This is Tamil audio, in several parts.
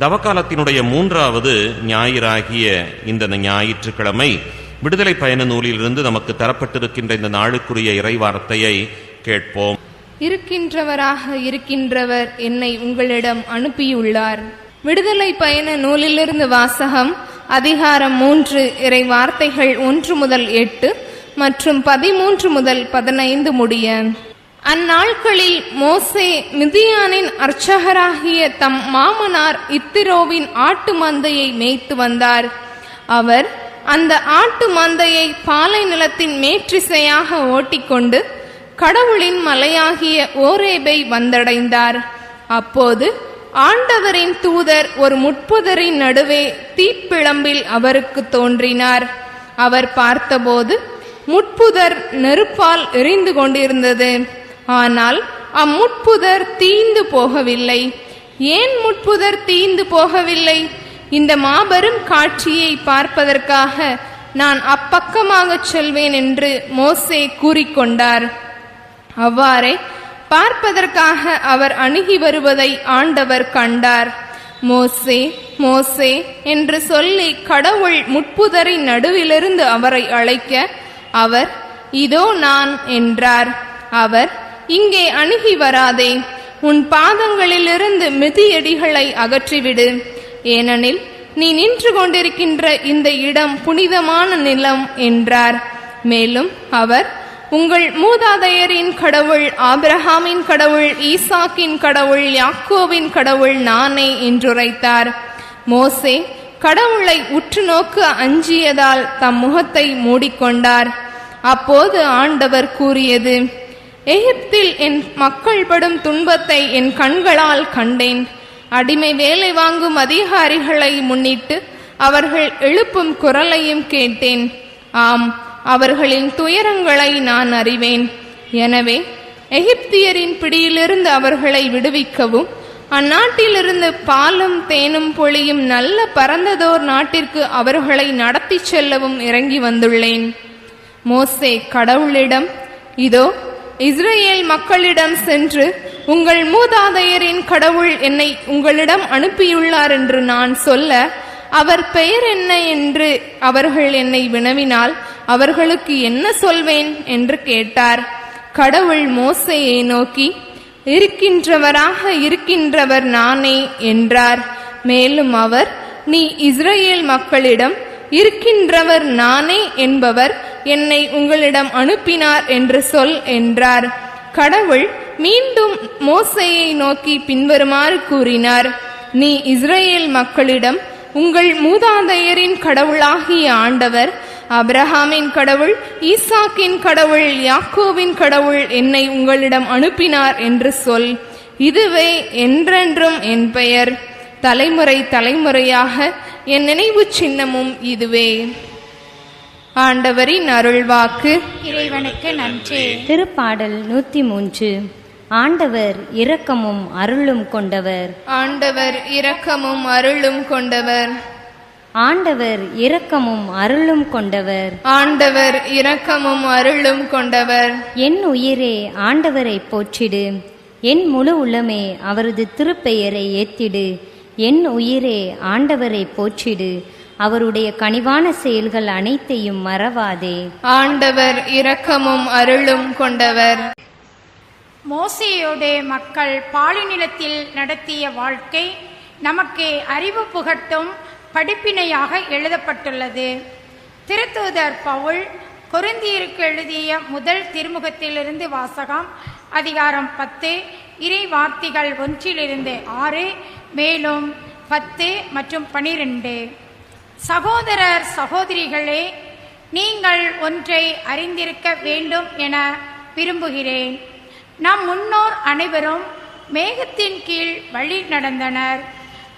தவக்காலத்தினுடைய மூன்றாவது ஞாயிறாகிய இந்த ஞாயிற்றுக்கிழமை விடுதலை பயண நூலிலிருந்து நமக்கு தரப்பட்டிருக்கின்ற இந்த நாளுக்குரிய இறைவார்த்தையை கேட்போம். இருக்கின்றவராக இருக்கின்றவர் என்னை உங்களிடம் அனுப்பியுள்ளார். விடுதலை பயண நூலிலிருந்து வாசகம் அதிகாரம் மூன்று இறை வார்த்தைகள் ஒன்று முதல் எட்டு மற்றும் பதிமூன்று முதல் பதினைந்து முடிய. அந்நாட்களில் மோசே மிதியானின் அர்ச்சகராகிய தம் மாமனார் இத்திரோவின் ஆட்டு மந்தையை மேய்த்து வந்தார். அவர் அந்த ஆட்டு மந்தையை பாலை நிலத்தின் மேற்றிசையாக ஓட்டிக்கொண்டு கடவுளின் மலையாகிய ஓரேபை வந்தடைந்தார். அப்போது ஆண்டவரின் தூதர் ஒரு முட்புதரின் நடுவே தீப்பிழம்பில் அவருக்கு தோன்றினார். அவர் பார்த்தபோது முட்புதர் நெருப்பால் எரிந்து கொண்டிருந்தது. ஆனால் அம்முட்புதர் தீந்து போகவில்லை. ஏன் முட்புதர் தீந்து போகவில்லை? இந்த மாபெரும் காட்சியை பார்ப்பதற்காக நான் அப்பக்கமாகச் செல்வேன் என்று மோசே கூறிக்கொண்டார். அவ்வாறே பார்ப்பதற்காக அவர் அணுகி வருவதை ஆண்டவர் கண்டார். மோசே மோசே என்று சொல்லி கடவுள் முட்புதரின் நடுவிலிருந்து அவரை அழைக்க அவர் இதோ நான் என்றார். அவர் இங்கே அணுகி வராதே. உன் பாதங்களிலிருந்து மிதியடிகளை அகற்றிவிடு. ஏனெனில் நீ நின்று கொண்டிருக்கின்ற இந்த இடம் புனிதமான நிலம் என்றார். மேலும் அவர் உங்கள் மூதாதையரின் கடவுள் ஆபிரஹாமின் கடவுள் ஈசாக்கின் கடவுள் யாக்கோவின் கடவுள் நானே என்றுரைத்தார். மோசே கடவுளை உற்று நோக்க அஞ்சியதால் தம் முகத்தை மூடிக்கொண்டார். அப்போது ஆண்டவர் கூறியது எகிப்தில் என் மக்கள் படும் துன்பத்தை என் கண்களால் கண்டேன். அடிமை வேலை வாங்கும் அதிகாரிகளை முன்னிட்டு அவர்கள் எழுப்பும் குரலையும் கேட்டேன். ஆம் அவர்களின் துயரங்களை நான் அறிவேன். எனவே எகிப்தியரின் பிடியிலிருந்து அவர்களை விடுவிக்கவும் அந்நாட்டிலிருந்து பாலும் தேனும் பொழியும் நல்ல பரந்ததோர் நாட்டிற்கு அவர்களை நடத்திச் செல்லவும் இறங்கி வந்துள்ளேன். மோசே கடவுளிடம் இதோ இஸ்ரேல் மக்களிடம் சென்று உங்கள் மூதாதையரின் கடவுள் என்னை உங்களிடம் அனுப்பியுள்ளார் என்று நான் சொல்ல அவர் பெயர் என்ன என்று அவர்கள் என்னை வினவினால் அவர்களுக்கு என்ன சொல்வேன்? என்று கேட்டார். கடவுள் மோசையை நோக்கி இருக்கின்றவராக இருக்கின்றவர் நானே என்றார். மேலும் அவர் நீ இஸ்ரேல் மக்களிடம் இருக்கின்றவர் நானே என்பவர் என்னை உங்களிடம் அனுப்பினார் என்று சொல் என்றார். கடவுள் மீண்டும் மோசையை நோக்கி பின்வருமாறு கூறினார். நீ இஸ்ரேல் மக்களிடம் உங்கள் மூதாதையரின் கடவுளாகிய ஆண்டவர் அப்ரஹாமின் கடவுள் ஈசாக்கின் கடவுள் யாக்கோவின் கடவுள் என்னை உங்களிடம் அனுப்பினார் என்று சொல். இதுவே என்றென்றும் என் பெயர். தலைமுறை தலைமுறையாக என் நினைவு சின்னமும் இதுவே. ஆண்டவரின் அருள்வாக்கு. இறைவனுக்கு நன்றி. திருப்பாடல் நூத்தி மூன்று ஆண்டவர் இரக்கமும் அருளும் கொண்டவர். ஆண்டவர் இரக்கமும் அருளும் கொண்டவர். ஆண்டவர் இரக்கமும் அருளும் கொண்டவர். ஆண்டவர் இரக்கமும் அருளும் கொண்டவர். என் உயிரே ஆண்டவரை போற்றிடு. என் முழு உள்ளமே அவரது திருப்பெயரை ஏத்திடு. என் உயிரே ஆண்டவரை போற்றிடு. அவருடைய கனிவான செயல்கள் அனைத்தையும் மறவாதே. ஆண்டவர் இரக்கமும் அருளும் கொண்டவர். மோசையோடு மக்கள் பாலிநிலத்தில் நடத்திய வாழ்க்கை நமக்கு அறிவு புகட்டும் படிப்பினையாக எழுதப்பட்டுள்ளது. திருத்தூதர் பவுல் கொருந்தியருக்கு எழுதிய முதல் திருமுகத்திலிருந்து வாசகம் அதிகாரம் பத்து இறை வார்த்தைகள் ஒன்றிலிருந்து ஆறு மேலும் பத்து மற்றும் பனிரெண்டு. சகோதரர் சகோதரிகளே நீங்கள் ஒன்றை அறிந்திருக்க வேண்டும் என விரும்புகிறேன். நம் முன்னோர் அனைவரும் மேகத்தின் கீழ் வழி நடந்தனர்.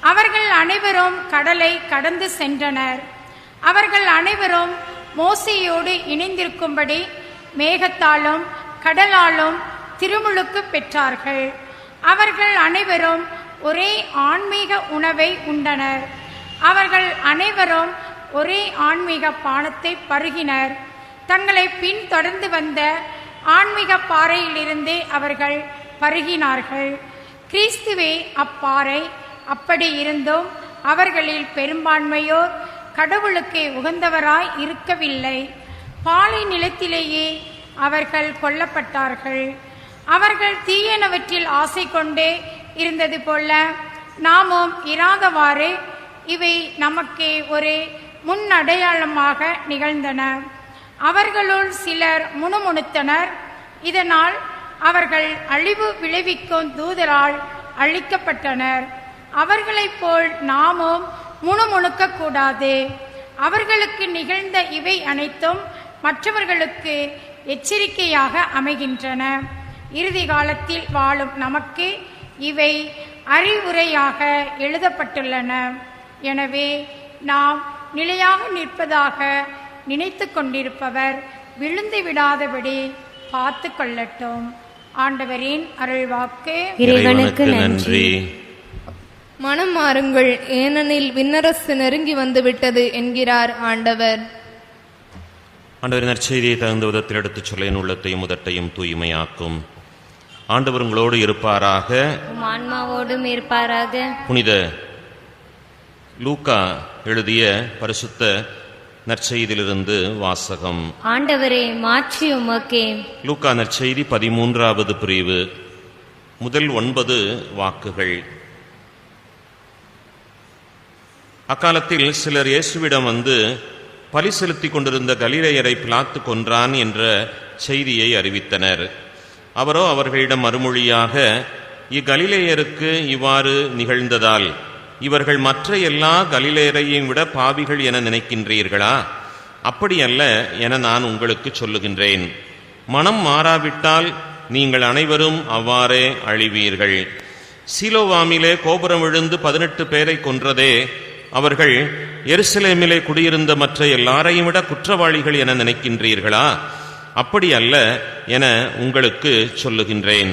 அவர்கள் அனைவரும் கடலை கடந்து சென்றனர். அவர்கள் அனைவரும் மோசையோடு இணைந்திருக்கும்படி மேகத்தாலும் கடலாலும் திருமுழுக்கு பெற்றார்கள். அவர்கள் அனைவரும் ஒரே ஆன்மீக உணவை உண்டனர். அவர்கள் அனைவரும் ஒரே ஆன்மீக பானத்தை பருகினர். தங்களை பின்தொடர்ந்து வந்த ஆன்மீக பாறையிலிருந்தே அவர்கள் பருகினார்கள். கிறிஸ்துவே அப்பாறை அப்படி இருந்தும் அவர்களில் பெரும்பான்மையோர் கடவுளுக்கு உகந்தவராய் இருக்கவில்லை. பாலை நிலத்திலேயே அவர்கள் கொல்லப்பட்டார்கள். அவர்கள் தீயனவற்றில் ஆசை கொண்டே இருந்தது போல நாமும் இராதவாறு இவை நமக்கு ஒரு முன்னடையாளமாக நிகழ்ந்தன. அவர்களுள் சிலர் முணுமுணுத்தனர். இதனால் அவர்கள் அழிவு விளைவிக்கும் தூதரால் அழிக்கப்பட்டனர். அவர்களைப் போல் நாமும் முணுமுணுக்க கூடாது. அவர்களுக்கு நிகழ்ந்த இவை அனைத்தும் மற்றவர்களுக்கு எச்சரிக்கையாக அமைகின்றன. இறுதி காலத்தில் வாழும் நமக்கு இவை அறிவுரையாக எழுதப்பட்டுள்ளன. எனவே நாம் நிலையாக நிற்பதாக நினைத்து கொண்டிருப்பவர் விழுந்து விடாதபடி பார்த்து கொள்ளட்டும். ஆண்டவரின் அருள்வாக்கு. இறைவனுக்கு நன்றி. மனம் மாறுங்கள். ஏனெனில் விண்ணரசு நெருங்கி வந்து விட்டது என்கிறார் ஆண்டவர். ஆண்டவரின் நற்செய்தியை தகுந்த விதத்தில் எடுத்துச் சொல்ல என் உள்ளத்தையும் முதட்டையும் தூய்மையாக்கும். ஆண்டவர் உங்களோடு இருப்பாராக? ஆன்மாவோடும் இருப்பாராக. புனித லூக்கா எழுதிய பரிசுத்த நற்செய்தியிலிருந்து வாசகம். ஆண்டவரே மாற்றி உமக்கே. லூக்கா நற்செய்தி பதிமூன்றாவது பிரிவு. முதல் ஒன்பது வாக்குகள். அக்காலத்தில் சிலர் இயேசுவிடம் வந்து பலி செலுத்திக் கொண்டிருந்த கலிலேயரை பிலாத்து கொன்றான் என்ற செய்தியை அறிவித்தனர். அவரோ அவர்களிடம் மறுமொழியாக இக்கலிலேயருக்கு இவ்வாறு நிகழ்ந்ததால் இவர்கள் மற்ற எல்லா கலிலேயரையும் விட பாவிகள் என நினைக்கின்றீர்களா? அப்படியல்ல என நான் உங்களுக்கு சொல்லுகின்றேன். மனம் மாறாவிட்டால் நீங்கள் அனைவரும் அவ்வாறே அழிவீர்கள். சீலோவாமிலே கோபுரம் விழுந்து பதினெட்டு பேரை கொன்றதே அவர்கள் எருசலேமிலே குடியிருந்த மற்ற எல்லாரையும் விட குற்றவாளிகள் என நினைக்கின்றீர்களா? அப்படி அல்ல என உங்களுக்கு சொல்லுகின்றேன்.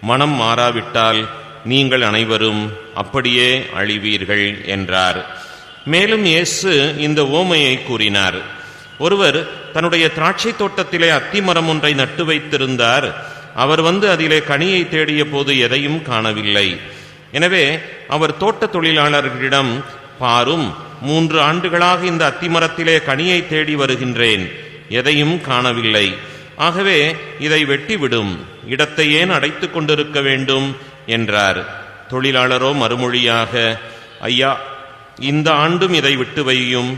மனம் மாறாவிட்டால் நீங்கள் அனைவரும் அப்படியே அழிவீர்கள் என்றார். மேலும் இயேசு இந்த ஓமையை கூறினார். ஒருவர் தன்னுடைய திராட்சை தோட்டத்திலே அத்திமரம் ஒன்றை நட்டு வைத்திருந்தார். அவர் வந்து அதிலே கனியை தேடிய போது எதையும் காணவில்லை. எனவே அவர் தோட்ட தொழிலாளர்களிடம் பாரும் மூன்று ஆண்டுகளாக இந்த அத்திமரத்திலே கனியை தேடி வருகின்றேன். எதையும் காணவில்லை. ஆகவே இதை வெட்டிவிடும். இடத்தை ஏன் அடைத்துக் கொண்டிருக்க வேண்டும்? என்றார். தொழிலாளரோ மறுமொழியாக ஐயா இந்த ஆண்டும் இதை விட்டு வையும்.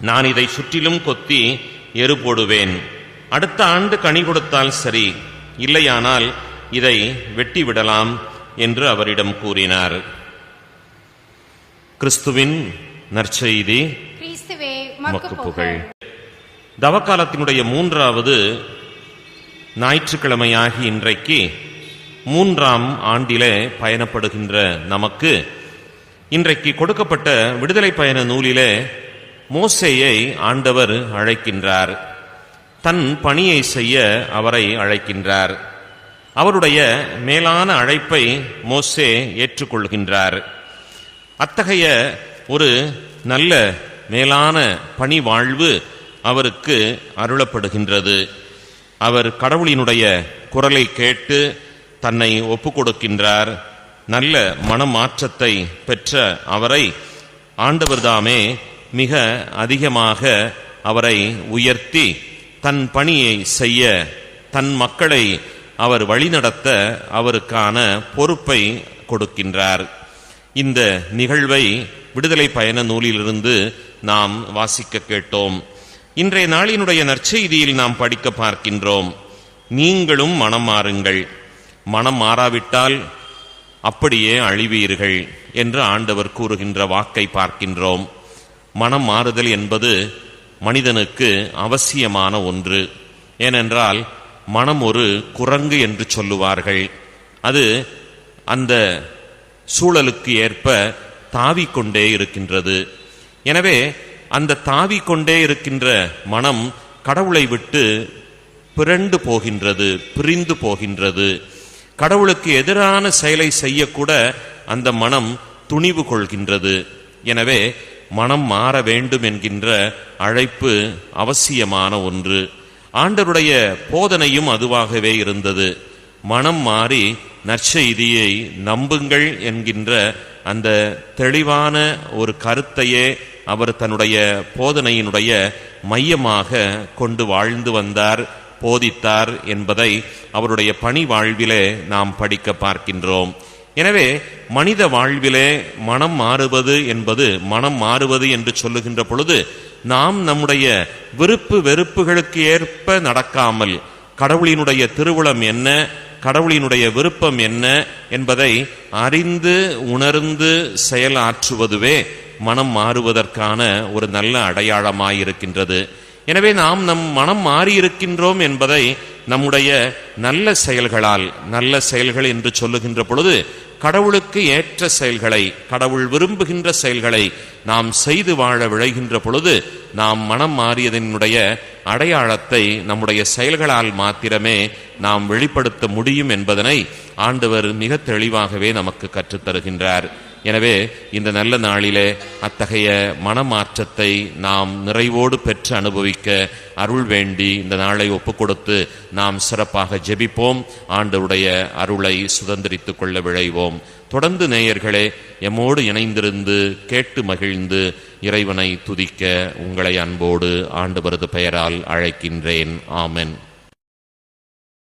நான் இதை சுற்றிலும் கொத்தி எரு போடுவேன். அடுத்த ஆண்டு கனி கொடுத்தால் சரி. இல்லையானால் இதை வெட்டி விடலாம் என்று அவரிடம் கூறினார். கிறிஸ்துவின் நற்செய்தி புகழ். தவக்காலத்தினுடைய மூன்றாவது ஞாயிற்றுக்கிழமையாகி இன்றைக்கு மூன்றாம் ஆண்டிலே பயணப்படுகின்ற நமக்கு இன்றைக்கு கொடுக்கப்பட்ட விடுதலை பயண நூலிலே மோசேயை ஆண்டவர் அழைக்கின்றார். தன் பணியை செய்ய அவரை அழைக்கின்றார். அவருடைய மேலான அழைப்பை மோசே ஏற்றுக்கொள்கின்றார். அத்தகைய ஒரு நல்ல மேலான பணி வாழ்வு அவருக்கு அருளப்படுகின்றது. அவர் கடவுளினுடைய குரலை கேட்டு தன்னை ஒப்பு கொடுக்கின்றார் நல்ல மனமாற்றத்தை பெற்ற அவரை ஆண்டவர்தாமே மிக அதிகமாக அவரை உயர்த்தி தன் பணியை செய்ய தன் மக்களை அவர் வழிநடத்த அவருக்கான பொறுப்பை கொடுக்கின்றார். இந்த நிகழ்வை விடுதலை பயண நூலிலிருந்து நாம் வாசிக்க கேட்டோம். இன்றைய நாளினுடைய நற்செய்தியில் நாம் படிக்க பார்க்கின்றோம். நீங்களும் மனம் மாறுங்கள். மனம் மாறாவிட்டால் அப்படியே அழிவீர்கள் என்று ஆண்டவர் கூறுகின்ற வாக்கை பார்க்கின்றோம். மனம் மாறுதல் என்பது மனிதனுக்கு அவசியமான ஒன்று. ஏனென்றால் மனம் ஒரு குரங்கு என்று சொல்லுவார்கள். அது அந்த சூழலுக்கு ஏற்ப தாவிக்கொண்டே இருக்கின்றது. எனவே அந்த தாவி கொண்டே இருக்கின்ற மனம் கடவுளை விட்டு பிறண்டு போகின்றது பிரிந்து போகின்றது. கடவுளுக்கு எதிரான செயலை செய்யக்கூட அந்த மனம் துணிவு கொள்கின்றது. எனவே மனம் மாற வேண்டும் என்கின்ற அழைப்பு அவசியமான ஒன்று. ஆண்டருடைய போதனையும் அதுவாகவே இருந்தது. மனம் மாறி நற்செய்தியை நம்புங்கள் என்கின்ற அந்த தெளிவான ஒரு கருத்தையே அவர் தன்னுடைய போதனையினுடைய மையமாக கொண்டு வாழ்ந்து வந்தார் போதித்தார் என்பதை அவருடைய பணி வாழ்விலே நாம் படிக்க பார்க்கின்றோம். எனவே மனித வாழ்விலே மனம் மாறுவது என்பது மனம் மாறுவது என்று சொல்லுகின்ற பொழுது நாம் நம்முடைய விருப்பு வெறுப்புகளுக்கு ஏற்ப நடக்காமல் கடவுளினுடைய திருவுளம் என்ன கடவுளினுடைய விருப்பம் என்ன என்பதை அறிந்து உணர்ந்து செயலாற்றுவதுவே மனம் மாறுவதற்கான ஒரு நல்ல அடையாளமாயிருக்கின்றது. எனவே நாம் நம் மனம் மாறியிருக்கின்றோம் என்பதை நம்முடைய நல்ல செயல்களால் நல்ல செயல்கள் என்று சொல்லுகின்ற பொழுது கடவுளுக்கு ஏற்ற செயல்களை கடவுள் விரும்புகின்ற செயல்களை நாம் செய்து வாழ விழைகின்ற பொழுது நாம் மனம் மாறியதனுடைய அடையாளத்தை நம்முடைய செயல்களால் மாத்திரமே நாம் வெளிப்படுத்த முடியும் என்பதனை ஆண்டவர் மிக தெளிவாகவே நமக்கு கற்றுத்தருகின்றார். எனவே இந்த நல்ல நாளிலே அத்தகைய மனமாற்றத்தை நாம் நிறைவோடு பெற்று அனுபவிக்க அருள் வேண்டி இந்த நாளை ஒப்புக்கொடுத்து நாம் சிறப்பாக ஜெபிப்போம். ஆண்டவருடைய அருளை சுதந்திரித்துக் கொள்ள விழைவோம். தொடர்ந்து நேயர்களே எம்மோடு இணைந்திருந்து கேட்டு மகிழ்ந்து இறைவனை துதிக்க உங்களை அன்போடு ஆண்டவரது பெயரால் அழைக்கின்றேன். ஆமென்.